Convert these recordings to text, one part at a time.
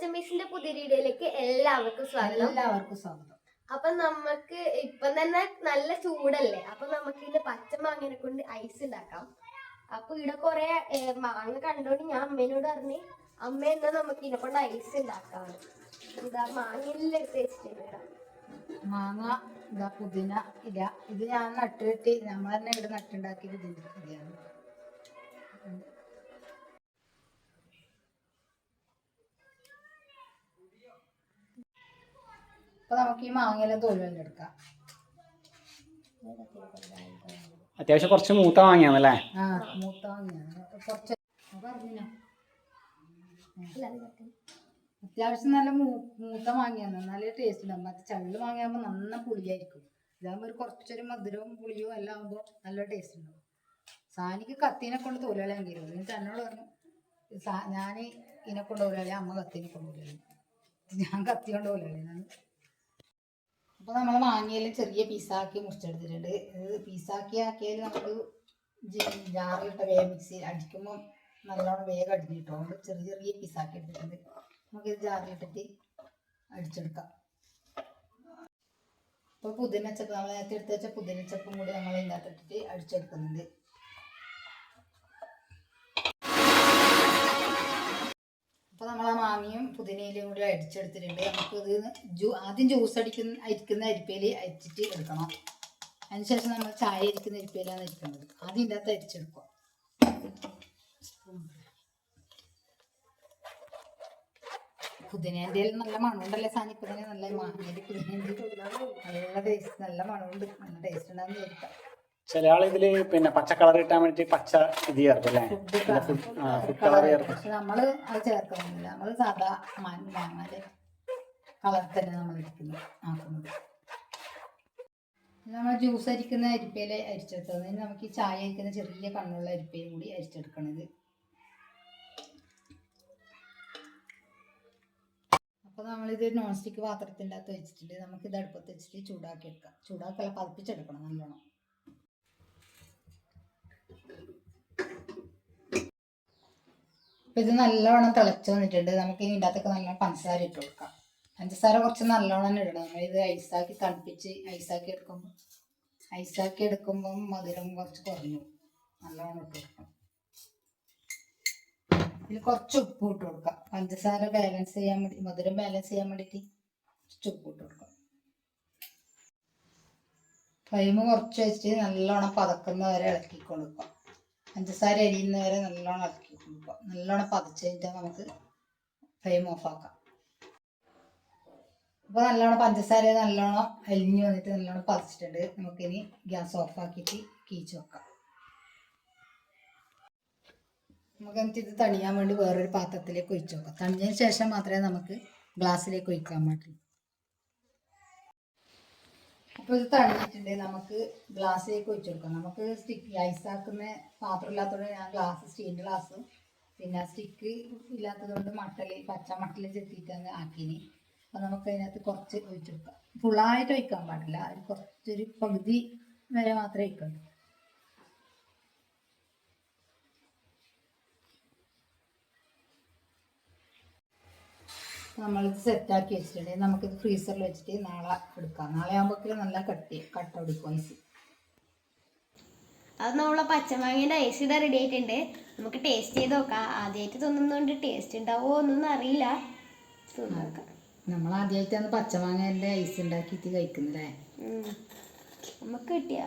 പച്ചമീസിന്റെ പുതിയ വീഡിയോയിലേക്ക് എല്ലാവർക്കും സ്വാഗതം. എല്ലാവർക്കും സ്വാഗതം. അപ്പൊ നമുക്ക് ഇപ്പം തന്നെ നല്ല ചൂടല്ലേ? അപ്പൊ നമുക്ക് ഇതിന്റെ പച്ചമാങ്ങനെ കൊണ്ട് ഐസ് ഉണ്ടാക്കാം. അപ്പൊ ഇവിടെ കൊറേ മാങ്ങ കണ്ടോണ്ട് ഞാൻ അമ്മേനോട് പറഞ്ഞു അമ്മ എന്നാ നമുക്ക് ഇതിനെ കൊണ്ട് ഐസ് ഉണ്ടാക്കാം. എന്താ ഇവിടെ. മാങ്ങ ഇതാ പുതിന ഇല ഇത് ഞാൻ നട്ടുകെട്ടി നമ്മൾ തന്നെ ഇവിടെ നട്ടുണ്ടാക്കിയത് ഇതിന്റെ ഇലയാണ് അപ്പൊ നമുക്ക് ഈ മാങ്ങയെല്ലാം തോലുവെല്ലാം എടുക്കാം അത്യാവശ്യം കുറച്ച് മൂത്ത വാങ്ങിയാന്നല്ലേ ആ മൂത്ത കുറച്ച് പറഞ്ഞോ. അത്യാവശ്യം നല്ല മൂത്ത മാങ്ങയാണ്. നല്ല ടേസ്റ്റ് ഉണ്ടാവും മറ്റേ ചള്ള് മാങ്ങയാകുമ്പോൾ നന്ന പുളിയായിരിക്കും. ഇതാകുമ്പോൾ ഒരു കുറച്ചൊരു മധുരവും പുളിയും എല്ലാം ആകുമ്പോൾ നല്ല ടേസ്റ്റ് ഉണ്ടാവും സാനിക്ക് കത്തീനെ കൊണ്ട് തോലുകളയാൻ കയറും എന്നിട്ട് എന്നോട് പറഞ്ഞു ഞാൻ ഇതിനെ കൊണ്ട് തോലുകളയാ അമ്മ കത്തീനെ കൊണ്ട് ഞാൻ കത്തി കൊണ്ട് തോലുകളയാണ് അപ്പോൾ നമ്മൾ വാങ്ങിയാലും ചെറിയ പീസാക്കി മുറിച്ചെടുത്തിട്ടുണ്ട്. ഇത് പീസാക്കി ആക്കിയാൽ നമുക്ക് ജാറിലിട്ട വേഗം മിക്സി അടിക്കുമ്പോൾ നല്ലോണം വേഗം അടിഞ്ഞിട്ടോ? അതുകൊണ്ട് ചെറിയ ചെറിയ പീസാക്കി എടുത്തിട്ടുണ്ട്. നമുക്ക് ഇത് ജാറിലിട്ടിട്ട് അടിച്ചെടുക്കാം. ഇപ്പോൾ പുതിനച്ചപ്പ് നമ്മൾ നേരത്തെ എടുത്ത് വെച്ച പുതിനച്ചപ്പും കൂടി നമ്മൾ ഇതിനകത്ത് ഇട്ടിട്ട് അടിച്ചെടുക്കുന്നുണ്ട്. അപ്പോൾ നമ്മൾ ആ മാങ്ങയും പുതിനയിലും കൂടി അടിച്ചെടുത്തിട്ടുണ്ട്. നമുക്ക് ഇത് ആദ്യം ജ്യൂസ് അടിക്കുന്ന അരിക്കുന്ന അരിപ്പയിൽ അരിച്ചിട്ട് എടുക്കണം. അതിനുശേഷം നമ്മൾ ചായ അരിക്കുന്ന അരിപ്പയിലാണ് അരിക്കുന്നത് ആദ്യം ഇല്ലാത്ത അരിച്ചെടുക്കുക. പുതിനേന്റെ നല്ല മണമുണ്ടല്ലേ സാനി? പുതിന നല്ല മാങ്ങേന്റെ പുതിനേന്റെ നല്ല ടേസ്റ്റ് നല്ല മണമുണ്ട്. നല്ല ടേസ്റ്റ് ഉണ്ടാകുന്ന വിചാരിക്കാം. ചില ആൾ ഇതിൽ പിന്നെ പച്ച കളർ കിട്ടാൻ വേണ്ടി പച്ച ഇത് ചേർക്കും അല്ലേ? ഫുഡ് കളർ ചേർക്കും. നമ്മൾ അത് ചേർക്കുന്നില്ല. നമ്മൾ സാധാ കളർ തന്നെ നമ്മൾ ആക്കുന്നത്. നമ്മൾ ജ്യൂസ് അരിക്കുന്ന അരിപ്പയിൽ അരിച്ചെടുത്തത്. നമുക്ക് ഈ ചായ അരിക്കുന്ന ചെറിയ കണ്ണുള്ള അരിപ്പയും കൂടി അരിച്ചെടുക്കണത്. അപ്പോൾ നമ്മളിത് നോൺ സ്റ്റിക്ക് പാത്രത്തിന്റെ അകത്ത് വെച്ചിട്ടുണ്ട് നമുക്ക് ഇത് അടുപ്പത്ത് വെച്ചിട്ട് ചൂടാക്കി എടുക്കാം. ചൂടാക്കല്ല പതിപ്പിച്ചെടുക്കണം നല്ലോണം. ഇത് നല്ലവണ്ണം തിളച്ച് വന്നിട്ടുണ്ട്. നമുക്ക് ഇതിന്റെ അകത്തൊക്കെ നല്ല പഞ്ചസാര ഇട്ട് കൊടുക്കാം. പഞ്ചസാര കുറച്ച് നല്ലോണം തന്നെ ഇടണം. നമ്മൾ ഇത് ഐസാക്കി തണുപ്പിച്ച് ഐസാക്കി എടുക്കുമ്പോൾ ഐസാക്കി എടുക്കുമ്പോൾ മധുരം കുറച്ച് കുറഞ്ഞു. നല്ലോണം ഇട്ട് കൊടുക്കാം. ഇതിൽ കുറച്ച് ഉപ്പ് ഇട്ട് കൊടുക്കാം. പഞ്ചസാര ബാലൻസ് ചെയ്യാൻ വേണ്ടി മധുരം ബാലൻസ് ചെയ്യാൻ വേണ്ടിയിട്ട് കുറച്ച് ഉപ്പ് ഇട്ട് കൊടുക്കാം. ഫ്ലെയിം കുറച്ച് വെച്ചിട്ട് നല്ലോണം പതക്കുന്ന വരെ ഇളക്കി കൊടുക്കാം. പഞ്ചസാര അരിയുന്ന വരെ നല്ലോണം ഇളക്കി കൊടുക്കുക നല്ലോണം പതച്ച് നമുക്ക് ഫ്ലെയിം ഓഫ് ആക്കാം. അപ്പോൾ നല്ലോണം പഞ്ചസാര നല്ലോണം അലിഞ്ഞു വന്നിട്ട് നല്ലോണം പതച്ചിട്ടുണ്ട്. നമുക്കിനി ഗ്യാസ് ഓഫ് ആക്കിയിട്ട് കീച്ചു വെക്കാം. നമുക്ക് എന്നിട്ട് ഇത് തണിയാൻ വേണ്ടി വേറൊരു പാത്രത്തിലേക്ക് ഒഴിച്ചു വെക്കാം. തണിഞ്ഞതിന് ശേഷം മാത്രമേ നമുക്ക് ഗ്ലാസ്സിലേക്ക് ഒഴിക്കാൻ പാടുള്ളൂ. അപ്പോൾ ഇത് നമുക്ക് ഗ്ലാസ്സിലേക്ക് ഒഴിച്ചു കൊടുക്കാം. നമുക്ക് സ്റ്റിക്ക് ഐസ് ആക്കുന്ന പാത്രം ഇല്ലാത്തതുകൊണ്ട് ഞാൻ ഗ്ലാസ് സ്റ്റീലിന്റെ ഗ്ലാസ് പിന്നെ സ്റ്റിക്ക് ഇല്ലാത്തതുകൊണ്ട് മട്ടൽ പച്ച മട്ടൽ ചെത്തിയിട്ടാണ് ആക്കിനി. അപ്പോൾ നമുക്ക് അതിനകത്ത് കുറച്ച് ഒഴിച്ചു കൊടുക്കാം. ഫുള്ളായിട്ട് ഒഴിക്കാൻ പാടില്ല. കുറച്ചൊരു പകുതി വരെ മാത്രമേ ഒഴിക്കുള്ളൂ. നമ്മളിത് സെറ്റാക്കി വെച്ചിട്ടുണ്ടെങ്കിൽ നമുക്കിത് ഫ്രീസറിൽ വെച്ചിട്ട് നാളെ എടുക്കാം. നാളെ ആകുമ്പോഴത്തേക്കും നല്ല കട്ടി കട്ട പിടിക്കും ഐസ്. അത് നമ്മളെ പച്ചമാങ്ങയുടെ ഐസ് ഇതാ റെഡി ആയിട്ടുണ്ട്. നമുക്ക് ടേസ്റ്റ് ചെയ്ത് നോക്കാം. ആദ്യമായിട്ട് തിന്നുന്നതുകൊണ്ട് ടേസ്റ്റ് ഉണ്ടാവോ എന്നൊന്നും അറിയില്ല. നോക്കാം. നമ്മൾ ആദ്യമായിട്ടാണ് പച്ചമാങ്ങേന്റെ ഐസ് ഉണ്ടാക്കിയിട്ട് കഴിക്കുന്നല്ലേ. നമുക്ക് കിട്ടിയ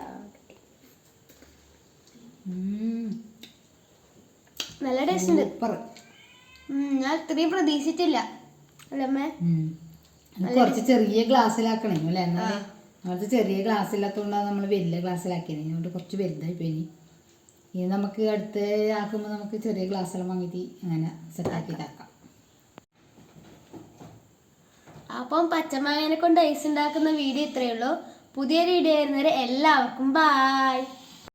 നല്ല ടേസ്റ്റ് ഉണ്ട്. ഞാൻ ഇത്രയും പ്രതീക്ഷിച്ചില്ല അല്ലമ്മേ കുറച്ച് ചെറിയ ഗ്ലാസ്സിലാക്കണേ അല്ലേ? എന്നാലേ നമ്മളത് ചെറിയ ഗ്ലാസ് ഇല്ലാത്തതുകൊണ്ടാണ് നമ്മൾ വലിയ ഗ്ലാസ്സിലാക്കിയത് അതുകൊണ്ട് കുറച്ച് വലുതായി പോയി ഇനി നമുക്ക് അടുത്ത് ആക്കുമ്പോൾ നമുക്ക് ചെറിയ ഗ്ലാസ്സെല്ലാം വാങ്ങിയിട്ട് അങ്ങനെ സെറ്റാക്കിയിട്ടാക്കാം അപ്പം പച്ചമാങ്ങനെ കൊണ്ട് ഐസ് ഉണ്ടാക്കുന്ന വീഡിയോ ഇത്രയേ ഉള്ളൂ. പുതിയൊരു വീഡിയോ വരുന്നവരെ എല്ലാവർക്കും ബായ്